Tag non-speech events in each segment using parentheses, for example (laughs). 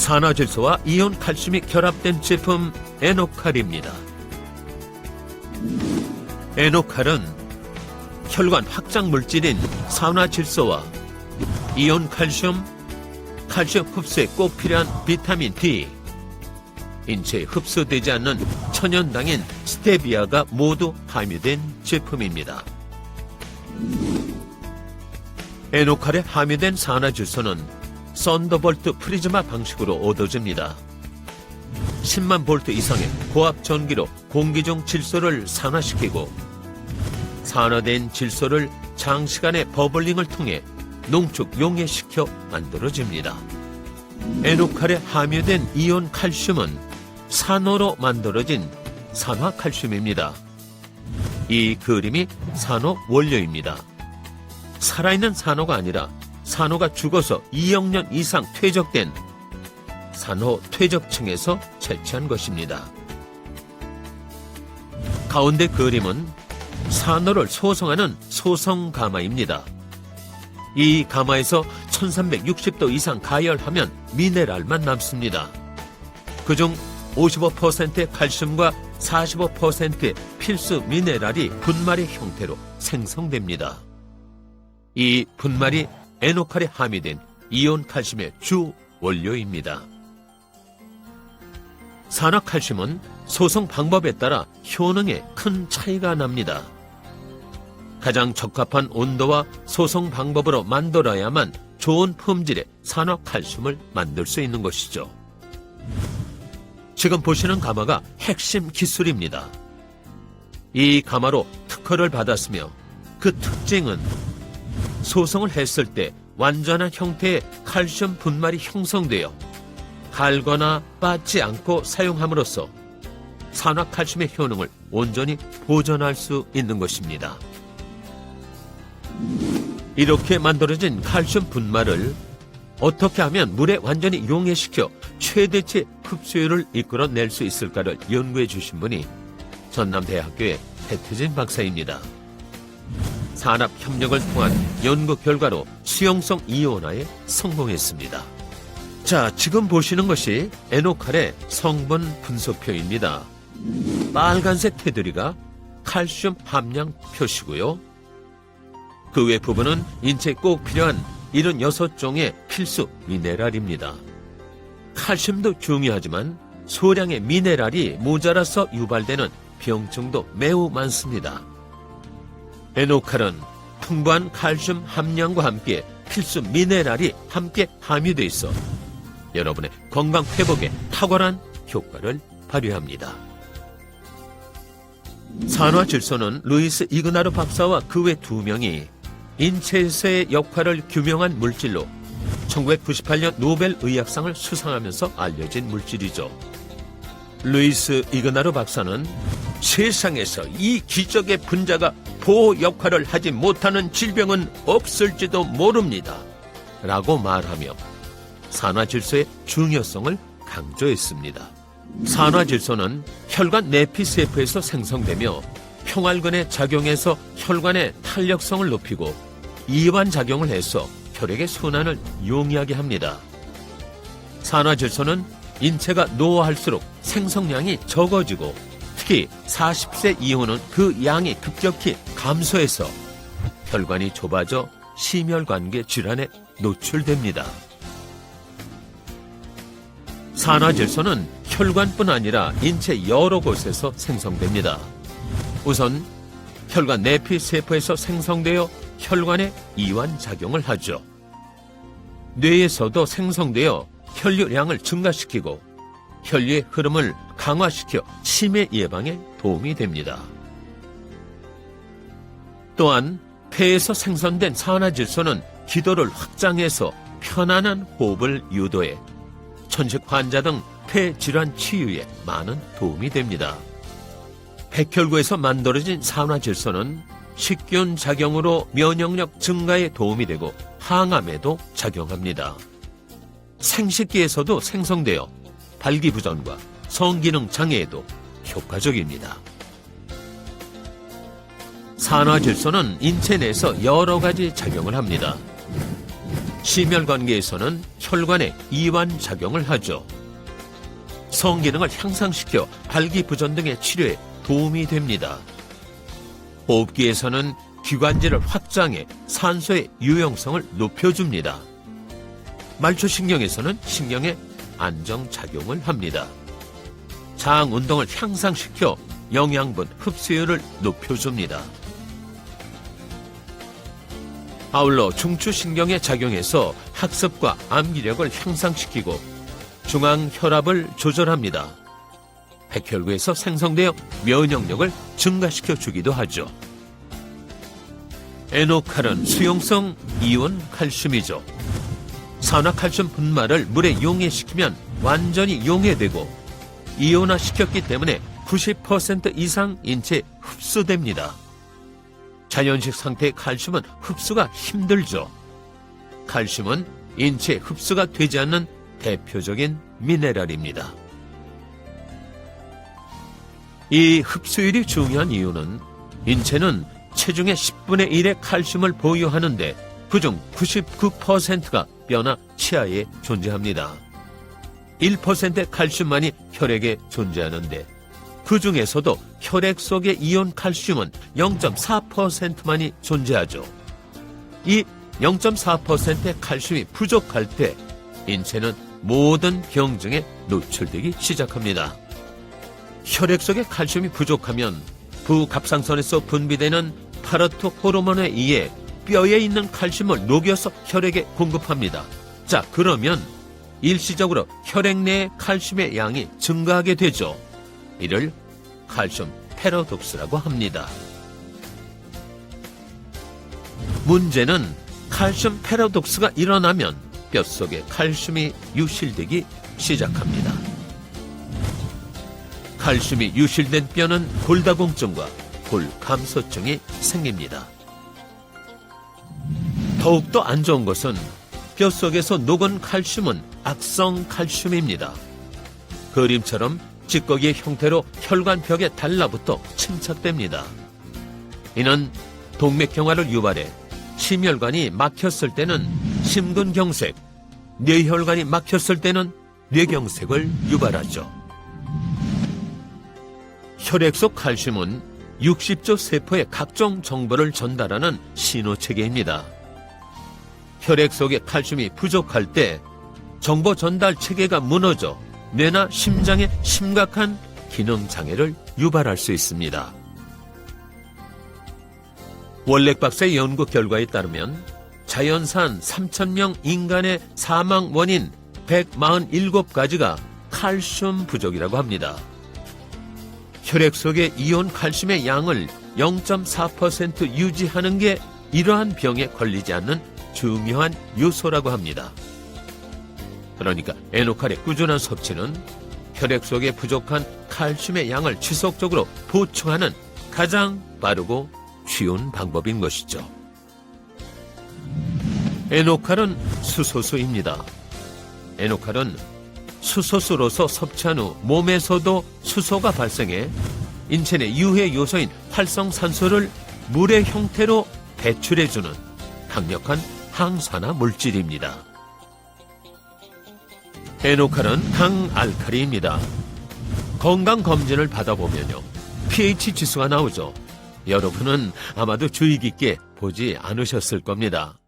산화질소와 이온 칼슘이 결합된 제품 에노칼입니다. 에노칼은 혈관 확장 물질인 산화질소와 이온 칼슘, 칼슘 흡수에 꼭 필요한 비타민 D, 인체에 흡수되지 않는 천연당인 스테비아가 모두 함유된 제품입니다. 에노칼에 함유된 산화질소는 썬더볼트 프리즈마 방식으로 얻어집니다. 10만 볼트 이상의 고압 전기로 공기 중 질소를 산화시키고 산화된 질소를 장시간의 버블링을 통해 농축 용해시켜 만들어집니다. 에노칼에 함유된 이온 칼슘은 산호로 만들어진 산화 칼슘입니다. 이 그림이 산호 원료입니다. 살아있는 산호가 아니라 산호가 죽어서 2억 년 이상 퇴적된 산호 퇴적층에서 채취한 것입니다. 가운데 그림은 산호를 소성하는 소성 가마입니다. 이 가마에서 1360도 이상 가열하면 미네랄만 남습니다. 그중 55%의 칼슘과 45%의 필수 미네랄이 분말의 형태로 생성됩니다. 이 분말이 에노칼에 함유된 이온 칼슘의 주 원료입니다. 산화 칼슘은 소성 방법에 따라 효능에 큰 차이가 납니다. 가장 적합한 온도와 소성 방법으로 만들어야만 좋은 품질의 산화 칼슘을 만들 수 있는 것이죠. 지금 보시는 가마가 핵심 기술입니다. 이 가마로 특허를 받았으며 그 특징은 소성을 했을 때 완전한 형태의 칼슘 분말이 형성되어 갈거나 빠지 않고 사용함으로써 산화칼슘의 효능을 온전히 보존할 수 있는 것입니다. 이렇게 만들어진 칼슘 분말을 어떻게 하면 물에 완전히 용해시켜 최대치 흡수율을 이끌어낼 수 있을까를 연구해 주신 분이 전남대학교의 배트진 박사입니다. 산업 협력을 통한 연구 결과로 수용성 이온화에 성공했습니다. 자, 지금 보시는 것이 에노칼의 성분 분석표입니다. 빨간색 테두리가 칼슘 함량 표시고요. 그 외 부분은 인체에 꼭 필요한 76종의 필수 미네랄입니다. 칼슘도 중요하지만 소량의 미네랄이 모자라서 유발되는 병증도 매우 많습니다. 에노칼은 풍부한 칼슘 함량과 함께 필수 미네랄이 함께 함유되어 있어 여러분의 건강 회복에 탁월한 효과를 발휘합니다. 산화 질소는 루이스 이그나르 박사와 그 외 두 명이 인체에서의 역할을 규명한 물질로 1998년 노벨 의학상을 수상하면서 알려진 물질이죠. 루이스 이그나르 박사는 세상에서 이 기적의 분자가 보호 역할을 하지 못하는 질병은 없을지도 모릅니다. 라고 말하며 산화질소의 중요성을 강조했습니다. 산화질소는 혈관 내피세포에서 생성되며 평활근에 작용해서 혈관의 탄력성을 높이고 이완 작용을 해서 혈액의 순환을 용이하게 합니다. 산화질소는 인체가 노화할수록 생성량이 적어지고 특히 40세 이후는 그 양이 급격히 감소해서 혈관이 좁아져 심혈관계 질환에 노출됩니다. 산화질소는 혈관뿐 아니라 인체 여러 곳에서 생성됩니다. 우선 혈관 내피 세포에서 생성되어 혈관에 이완 작용을 하죠. 뇌에서도 생성되어 혈류량을 증가시키고 혈류의 흐름을 강화시켜 치매 예방에 도움이 됩니다. 또한 폐에서 생성된 산화질소는 기도를 확장해서 편안한 호흡을 유도해 천식 환자 등 폐 질환 치유에 많은 도움이 됩니다. 백혈구에서 만들어진 산화질소는 식균 작용으로 면역력 증가에 도움이 되고 항암에도 작용합니다. 생식기에서도 생성되어 발기부전과 성기능 장애에도 효과적입니다. 산화질소는 인체 내에서 여러 가지 작용을 합니다. 심혈관계에서는 혈관에 이완 작용을 하죠. 성기능을 향상시켜 발기부전 등의 치료에 도움이 됩니다. 호흡기에서는 기관지를 확장해 산소의 유용성을 높여줍니다. 말초신경에서는 신경에 안정작용을 합니다. 장 운동을 향상시켜 영양분 흡수율을 높여줍니다. 아울러 중추신경에 작용해서 학습과 암기력을 향상시키고 중앙혈압을 조절합니다. 백혈구에서 생성되어 면역력을 증가시켜 주기도 하죠. 에노칼은 수용성 이온 칼슘이죠. 산화칼슘 분말을 물에 용해시키면 완전히 용해되고 이온화시켰기 때문에 90% 이상 인체에 흡수됩니다. 자연식 상태의 칼슘은 흡수가 힘들죠. 칼슘은 인체에 흡수가 되지 않는 대표적인 미네랄입니다. 이 흡수율이 중요한 이유는 인체는 체중의 10분의 1의 칼슘을 보유하는데 그중 99%가 뼈나 치아에 존재합니다. 1%의 칼슘만이 혈액에 존재하는데 그 중에서도 혈액 속의 이온 칼슘은 0.4%만이 존재하죠. 이 0.4%의 칼슘이 부족할 때 인체는 모든 병증에 노출되기 시작합니다. 혈액 속에 칼슘이 부족하면 부갑상선에서 분비되는 파르토 호르몬에 의해 뼈에 있는 칼슘을 녹여서 혈액에 공급합니다. 자, 그러면 일시적으로 혈액 내의 칼슘의 양이 증가하게 되죠. 이를 칼슘 패러독스라고 합니다. 문제는 칼슘 패러독스가 일어나면 뼛속에 칼슘이 유실되기 시작합니다. 칼슘이 유실된 뼈는 골다공증과 골감소증이 생깁니다. 더욱더 안 좋은 것은 뼛속에서 녹은 칼슘은 악성 칼슘입니다. 그림처럼 찌꺼기의 형태로 혈관벽에 달라붙어 침착됩니다. 이는 동맥경화를 유발해 심혈관이 막혔을 때는 심근경색, 뇌혈관이 막혔을 때는 뇌경색을 유발하죠. 혈액 속 칼슘은 60조 세포에 각종 정보를 전달하는 신호체계입니다. 혈액 속에 칼슘이 부족할 때 정보 전달 체계가 무너져 뇌나 심장에 심각한 기능 장애를 유발할 수 있습니다. 원렉 박사의 연구 결과에 따르면 자연산 3,000명 인간의 사망 원인 147가지가 칼슘 부족이라고 합니다. 혈액 속의 이온 칼슘의 양을 0.4% 유지하는 게 이러한 병에 걸리지 않는 중요한 요소라고 합니다. 그러니까 에노칼의 꾸준한 섭취는 혈액 속에 부족한 칼슘의 양을 지속적으로 보충하는 가장 빠르고 쉬운 방법인 것이죠. 에노칼은 수소수입니다. 에노칼은 수소수로서 섭취한 후 몸에서도 수소가 발생해 인체 내 유해 요소인 활성산소를 물의 형태로 배출해주는 강력한 항산화 물질입니다. 에노칼은 강알칼리입니다. 건강검진을 받아보면요. pH 지수가 나오죠. 여러분은 아마도 주의 깊게 보지 않으셨을 겁니다.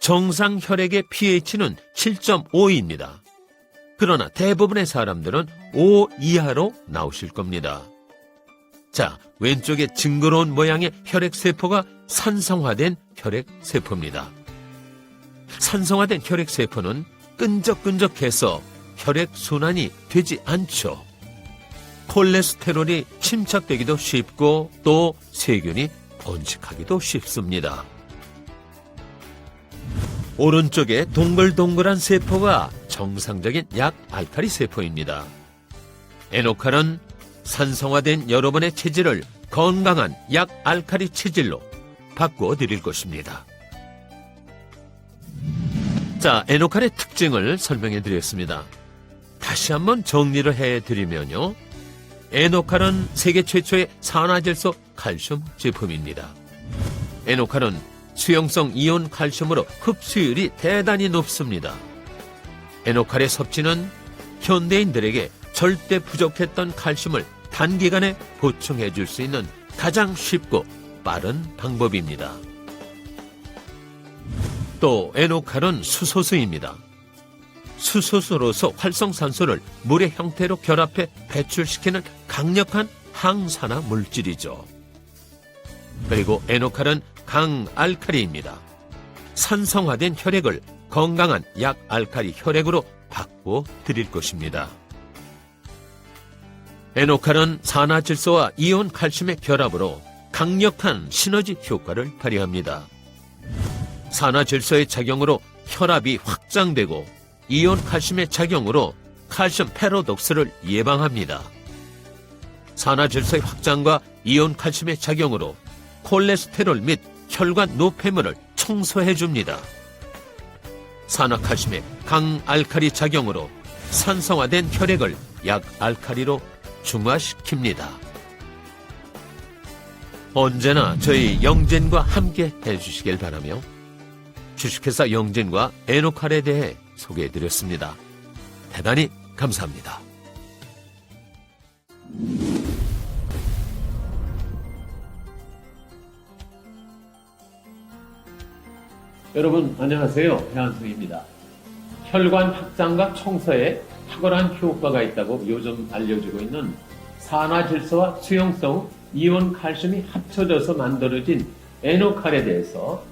정상 혈액의 pH는 7.5입니다. 그러나 대부분의 사람들은 5 이하로 나오실 겁니다. 자, 왼쪽에 징그러운 모양의 혈액세포가 산성화된 혈액세포입니다. 산성화된 혈액세포는 끈적끈적해서 혈액순환이 되지 않죠. 콜레스테롤이 침착되기도 쉽고 또 세균이 번식하기도 쉽습니다. 오른쪽에 동글동글한 세포가 정상적인 약 알칼리 세포입니다. 에노칼은 산성화된 여러분의 체질을 건강한 약 알칼리 체질로 바꾸어 드릴 것입니다. 자, 에노칼의 특징을 설명해 드렸습니다. 다시 한번 정리를 해 드리면요. 에노칼은 세계 최초의 산화질소 칼슘 제품입니다. 에노칼은 수용성 이온 칼슘으로 흡수율이 대단히 높습니다. 에노칼의 섭취는 현대인들에게 절대 부족했던 칼슘을 단기간에 보충해 줄 수 있는 가장 쉽고 빠른 방법입니다. 또 에노칼은 수소수입니다. 수소수로서 활성산소를 물의 형태로 결합해 배출시키는 강력한 항산화 물질이죠. 그리고 에노칼은 강알칼리입니다. 산성화된 혈액을 건강한 약알칼리 혈액으로 바꿔 드릴 것입니다. 에노칼은 산화질소와 이온 칼슘의 결합으로 강력한 시너지 효과를 발휘합니다. 산화 질소의 작용으로 혈압이 확장되고 이온 칼슘의 작용으로 칼슘 패러독스를 예방합니다. 산화 질소의 확장과 이온 칼슘의 작용으로 콜레스테롤 및 혈관 노폐물을 청소해 줍니다. 산화 칼슘의 강 알칼리 작용으로 산성화된 혈액을 약 알칼리로 중화시킵니다. 언제나 저희 영진과 함께 해주시길 바라며 주식회사 영진과 에노칼에 대해 소개해드렸습니다. 대단히 감사합니다. 여러분 안녕하세요. 배한승입니다. 혈관 확장과 청소에 탁월한 효과가 있다고 요즘 알려지고 있는 산화질소와 수용성 이온 칼슘이 합쳐져서 만들어진 에노칼에 대해서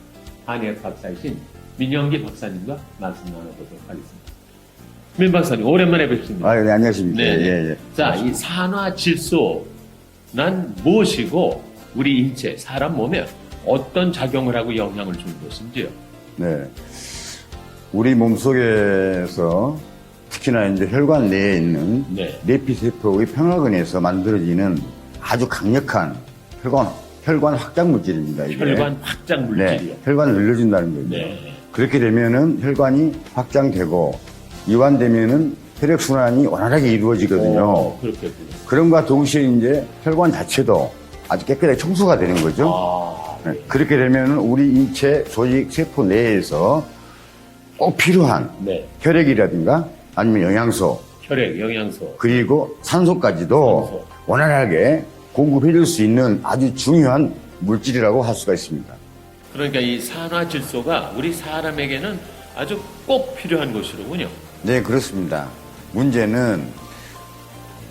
한의학 박사이신 민영기 박사님과 말씀 나눠보도록 하겠습니다. 민 박사님 오랜만에 뵙습니다. 아, 네, 안녕하십니까. 네. 예, 예. 자, 이 산화 질소는 무엇이고 우리 인체, 사람 몸에 어떤 작용을 하고 영향을 주는 것인지요? 네. 우리 몸 속에서 특히나 이제 혈관 내에 있는 네. 내피세포의 평화근에서 만들어지는 아주 강력한 혈관, 혈관 확장 물질입니다. 이게. 혈관 확장 물질이요. 네. 혈관을 늘려준다는 거죠. 네. 그렇게 되면은 혈관이 확장되고 이완되면은 혈액 순환이 원활하게 이루어지거든요. 오, 그렇겠군요. 그럼과 동시에 이제 혈관 자체도 아주 깨끗하게 청소가 되는 거죠. 아, 네, 그렇게 되면 우리 인체 조직 세포 내에서 꼭 필요한 네. 혈액이라든가 아니면 영양소 혈액, 영양소. 그리고 산소까지도 산소. 원활하게 공급해 줄 수 있는 아주 중요한 물질이라고 할 수가 있습니다. 그러니까 이 산화 질소가 우리 사람에게는 아주 꼭 필요한 것이로군요. 네, 그렇습니다. 문제는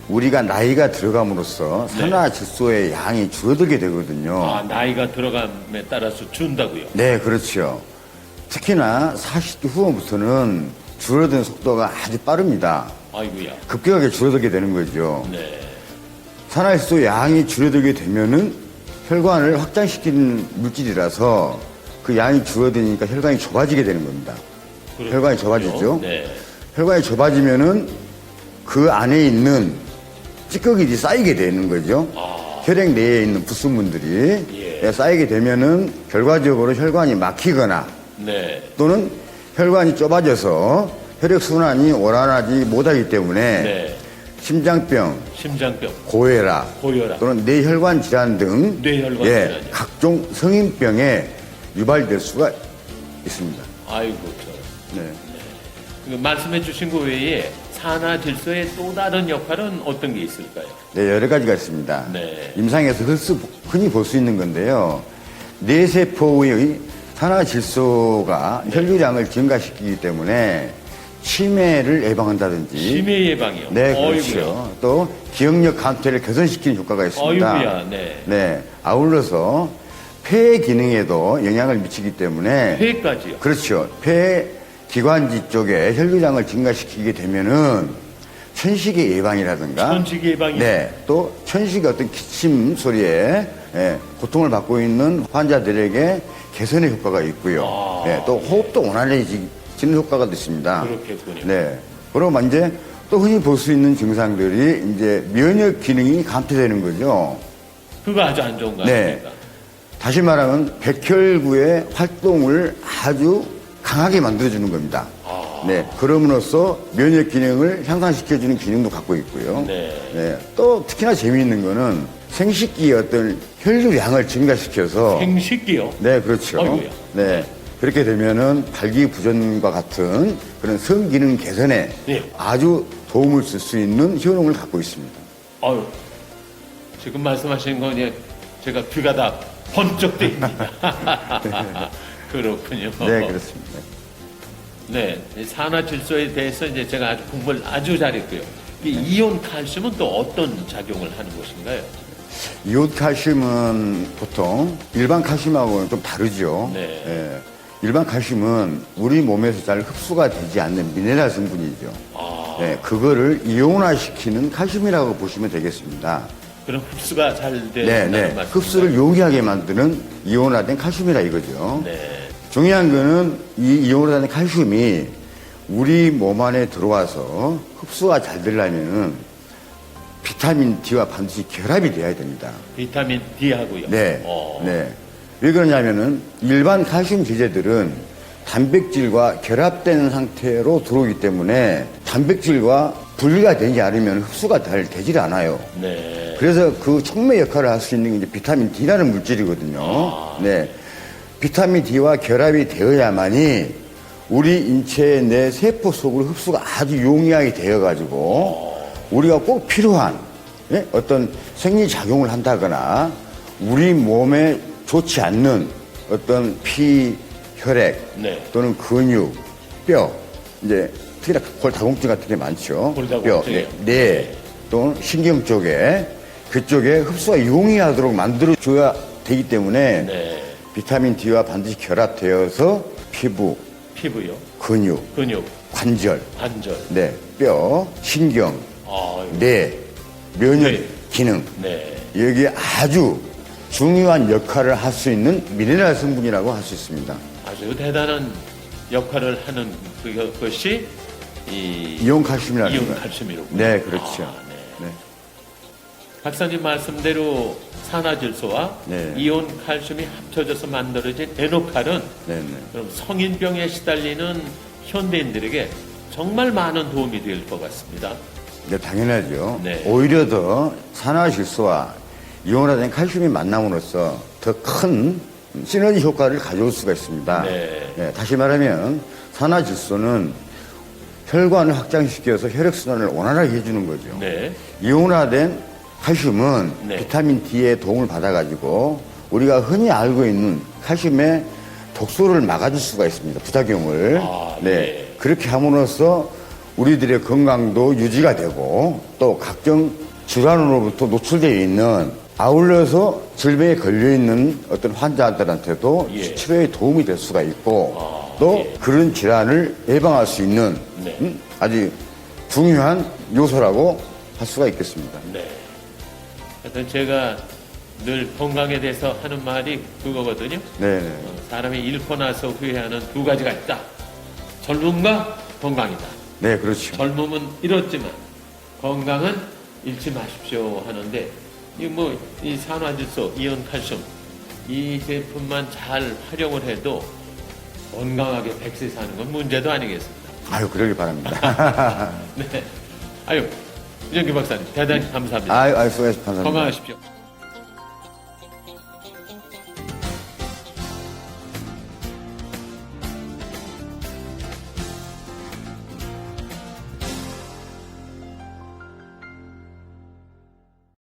우리가 나이가 들어감으로써 네. 산화 질소의 양이 줄어들게 되거든요. 아, 나이가 들어감에 따라서 준다고요. 네, 그렇죠. 특히나 40대 후반부터는 줄어드는 속도가 아주 빠릅니다. 아이고야. 급격하게 줄어들게 되는 거죠. 네. 산화질소 양이 줄어들게 되면은 혈관을 확장시키는 물질이라서 그 양이 줄어드니까 혈관이 좁아지게 되는 겁니다. 그렇군요. 혈관이 좁아지죠? 네. 혈관이 좁아지면은 그 안에 있는 찌꺼기들이 쌓이게 되는 거죠. 아, 혈액 내에 있는 부순물들이 예. 쌓이게 되면은 결과적으로 혈관이 막히거나 네. 또는 혈관이 좁아져서 혈액 순환이 원활하지 못하기 때문에 네. 심장병, 심장병, 고혈압 고혈압. 또는 뇌혈관 질환 등 뇌혈관 예, 질환이요. 각종 성인병에 유발될 수가 있습니다. 아이고, 저. 네. 그 말씀해 주신 것 외에 산화 질소의 또 다른 역할은 어떤 게 있을까요? 네, 여러 가지가 있습니다. 네. 임상에서 흔수- 흔히 볼 수 있는 건데요. 뇌세포의 산화질소가 혈류량을 증가시키기 때문에 치매를 예방한다든지 치매 예방이요. 네, 어이구야. 그렇죠. 또 기억력 감퇴를 개선시키는 효과가 있습니다. 어이구야, 네. 네, 아울러서 폐 기능에도 영향을 미치기 때문에 폐까지요. 그렇죠. 폐 기관지 쪽에 혈류량을 증가시키게 되면은 천식의 예방이라든가 천식 예방이. 네, 또 천식의 어떤 기침 소리에 예, 고통을 받고 있는 환자들에게 개선의 효과가 있고요. 아. 예, 또 호흡도 원활해지 는 효과가 있습니다. 그렇겠군요. 네. 그럼 이제 또 흔히 볼 수 있는 증상들이 이제 면역 기능이 감퇴되는 거죠. 그거 아주 안 좋은 거 네. 아닙니까? 다시 말하면 백혈구의 활동을 아주 강하게 만들어주는 겁니다. 아. 네, 그럼으로써 면역 기능을 향상시켜주는 기능도 갖고 있고요. 네. 또 특히나 재미있는 거는 생식기의 어떤 혈류량을 증가시켜서 생식기요. 네, 그렇죠. 아이고야. 네. 그렇게 되면은 발기부전과 같은 그런 성기능 개선에 예. 아주 도움을 줄 수 있는 효능을 갖고 있습니다. 아유, 지금 말씀하신 건 예, 제가 귀가 다 번쩍 뜨입니다. (laughs) (laughs) 그렇군요. 네, 그렇습니다. 네, 이 산화 질소에 대해서 이제 제가 아주 공부를 아주 잘했고요. 이 이온 칼슘은 또 어떤 작용을 하는 것인가요? 이온 칼슘은 보통 일반 칼슘하고는 좀 다르죠. 네. 예. 일반 칼슘은 우리 몸에서 잘 흡수가 되지 않는 미네랄 성분이죠. 아, 네, 그거를 이온화시키는 칼슘이라고 보시면 되겠습니다. 그럼 흡수가 잘 네, 된다는 네. 말씀인가요? 흡수를 용이하게 만드는 이온화된 칼슘이라 이거죠. 네, 중요한 거는 이 이온화된 칼슘이 우리 몸 안에 들어와서 흡수가 잘 되려면은 비타민 D와 반드시 결합이 돼야 됩니다. 비타민 D하고요. 네. 어, 네. 왜 그러냐면은 일반 칼슘 제제들은 단백질과 결합된 상태로 들어오기 때문에 단백질과 분리가 되지 않으면 흡수가 잘 되질 않아요. 네. 그래서 그 촉매 역할을 할 수 있는 게 이제 비타민 D라는 물질이거든요. 아. 네. 비타민 D와 결합이 되어야만이 우리 인체의 내 세포 속으로 흡수가 아주 용이하게 되어가지고 우리가 꼭 필요한 예? 어떤 생리작용을 한다거나 우리 몸에 좋지 않는 어떤 피, 혈액 네. 또는 근육, 뼈, 이제 특히나 골다공증 같은 게 많죠. 골다공증이요? 뼈, 네, 뇌, 또는 신경 쪽에 그쪽에 흡수가 용이하도록 만들어줘야 되기 때문에 네. 비타민 D와 반드시 결합되어서 피부, 피부요. 근육, 근육, 관절, 관절. 네, 뼈, 신경, 아, 뇌, 면역 네. 기능 네. 여기에 아주 중요한 역할을 할 수 있는 미네랄 성분이라고 할 수 있습니다. 아주 대단한 역할을 하는 그것이 이 이온 칼슘이라는 이온 거예요. 칼슘이로군요. 네, 그렇죠. 아, 네. 네. 박사님 말씀대로 산화질소와 네. 이온 칼슘이 합쳐져서 만들어진 에노칼은 네, 네. 그럼 성인병에 시달리는 현대인들에게 정말 많은 도움이 될 것 같습니다. 네, 당연하죠. 네. 오히려 더 산화질소와 이온화된 칼슘이 만남으로써 더 큰 시너지 효과를 가져올 수가 있습니다. 네. 다시 말하면 산화질소는 혈관을 확장시켜서 혈액순환을 원활하게 해주는 거죠. 네. 이온화된 칼슘은 네. 비타민 D의 도움을 받아가지고 우리가 흔히 알고 있는 칼슘의 독소를 막아줄 수가 있습니다. 부작용을. 아, 네. 그렇게 함으로써 우리들의 건강도 유지가 되고 또 각종 질환으로부터 노출되어 있는 아울러서 질병에 걸려 있는 어떤 환자들한테도 예. 치료에 도움이 될 수가 있고 아, 또 예. 그런 질환을 예방할 수 있는 네. 음, 아주 중요한 요소라고 할 수가 있겠습니다. 네. 하여튼 제가 늘 건강에 대해서 하는 말이 그거거든요. 네, 네. 어, 사람이 잃고 나서 후회하는 두 가지가 있다. 젊음과 건강이다. 네, 그렇죠. 젊음은 잃었지만 건강은 잃지 마십시오 하는데 이뭐이 산화질소, 이온 칼슘 이 제품만 잘 활용을 해도 건강하게 백세 사는 건 문제도 아니겠습니다. 아유, 그러길 바랍니다. (laughs) 네. 아유, 이정기 박사님 대단히 감사합니다. 아유, 아유, 수고하셨습니다. 감사합니다. 건강하십시오.